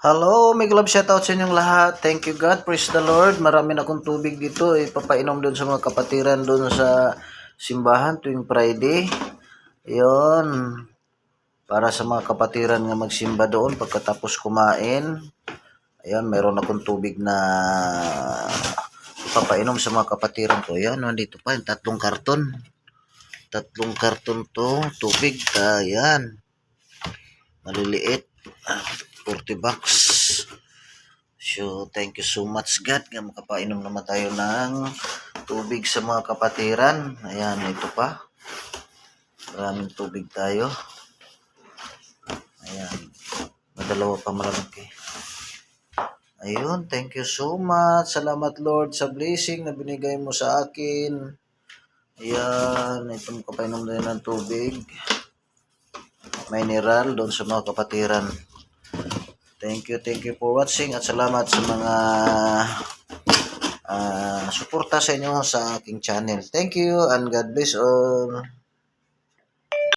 Hello, may love shoutout sa inyong lahat. Thank you God, praise the Lord. Marami na akong tubig dito. Ipapainom doon sa mga kapatiran doon sa simbahan tuwing Friday. Yon. Para sa mga kapatiran nga magsimba doon pagkatapos kumain. Ayan, meron akong tubig na ipapainom sa mga kapatiran ko. Ayan, nandito pa yung tatlong karton. Tatlong karton to, tubig. Ayan. Maliliit. Ah, 40 bucks. So, thank you so much, God. Nga makapainom naman tayo ng tubig sa mga kapatiran. Ayan, ito pa. Maraming tubig tayo. Ayan. Madalawa pa malalaki. Ayun, thank you so much. Salamat, Lord, sa blessing na binigay mo sa akin. Ayan, ito makapainom tayo ng tubig. Mineral doon sa mga kapatiran. Thank you, thank you for watching at salamat sa mga ah, suporta sa inyo sa aking channel. Thank you and God bless all.